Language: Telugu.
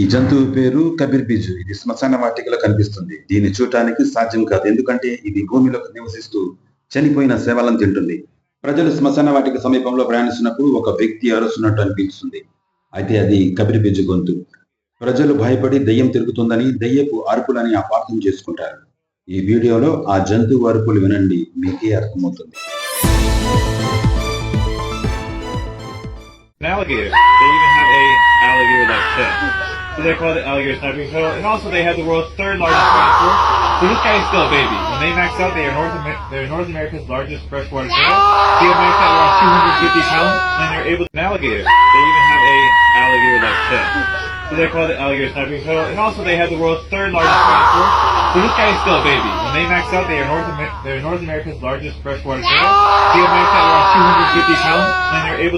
ఈ జంతువు పేరు కబీర్ బిజు. ఇది శ్మశాన వాటికలో కనిపిస్తుంది. దీన్ని చూడటానికి సాధ్యం కాదు. ఎందుకంటే ఇది భూమిలో నివసిస్తూ చనిపోయిన సేవలను తింటుంది. ప్రజలు శ్మశాన వాటిక సమీపంలో ప్రయాణిస్తున్నప్పుడు ఒక వ్యక్తి అరుస్తున్నట్టు అనిపిస్తుంది. అయితే అది కబీర్ బిజు గొంతు. ప్రజలు భయపడి దెయ్యం తిరుగుతుందని దెయ్యపు అరుపులని అపార్థం చేసుకుంటారు. ఈ వీడియోలో ఆ జంతువు అరుపులు వినండి. మీకే అర్థమవుతుంది. An alligator. They even So they call it alligator sniping turtle. And also they have the world's third largest dinosaur. So this guy is still a baby. When they max out, they are North, Amer- they're North America's largest freshwater turtle. They maxed out around 250 pounds, and they're able an alligator. They even have a alligator like this. So they call it alligator sniping turtle. And also they have the world's third largest dinosaur. So this guy is still a baby. When they max out, they are North, Amer- they're North America's largest freshwater turtle. They maxed out around 250 pounds, and they're able